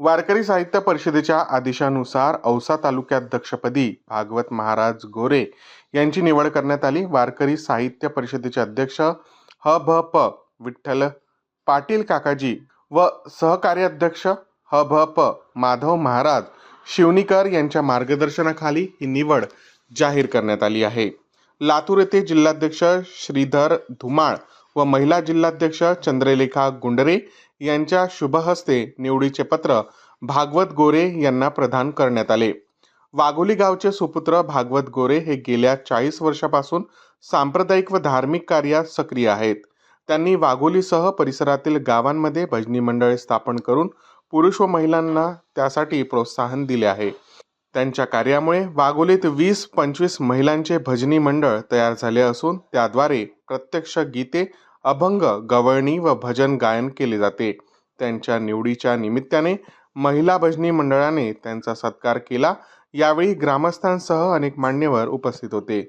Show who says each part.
Speaker 1: वारकरी साहित्य परिषदेच्या आदेशानुसार औसा तालुक्याध्यक्षपदी भागवत महाराज गोरे यांची निवड करण्यात आली. वारकरी साहित्य परिषदेचे अध्यक्ष ह. भ. प. विठ्ठल पाटील काकाजी व सहकार्याध्यक्ष ह. भ. प. माधव महाराज शिवनीकर यांच्या मार्गदर्शनाखाली ही निवड जाहीर करण्यात आली आहे. लातूर येथे जिल्हाध्यक्ष श्रीधर धुमाळ व महिला जिल्हाध्यक्ष चंद्रलेखा गुंडरे यांच्या शुभहस्ते निवडीचे पत्र भागवत गोरे यांना प्रदान करण्यात आले. वाघोली गावचे सुपुत्र भागवत गोरे हे गेल्या चाळीस वर्षापासून सांप्रदायिक व धार्मिक कार्यात सक्रिय आहेत. त्यांनी वाघोलीसह परिसरातील गावांमध्ये भजनी मंडळे स्थापन करून पुरुष व महिलांना त्यासाठी प्रोत्साहन दिले आहे. त्यांच्या कार्यामुळे वाघोलीत वीस पंचवीस महिलांचे भजनी मंडळ तयार झाले असून त्याद्वारे प्रत्यक्ष गीते अभंग गवळणी व भजन गायन केले जाते. त्यांच्या निवडीच्या निमित्ताने महिला भजनी मंडळाने त्यांचा सत्कार केला. यावेळी ग्रामस्थांसह अनेक मान्यवर उपस्थित होते.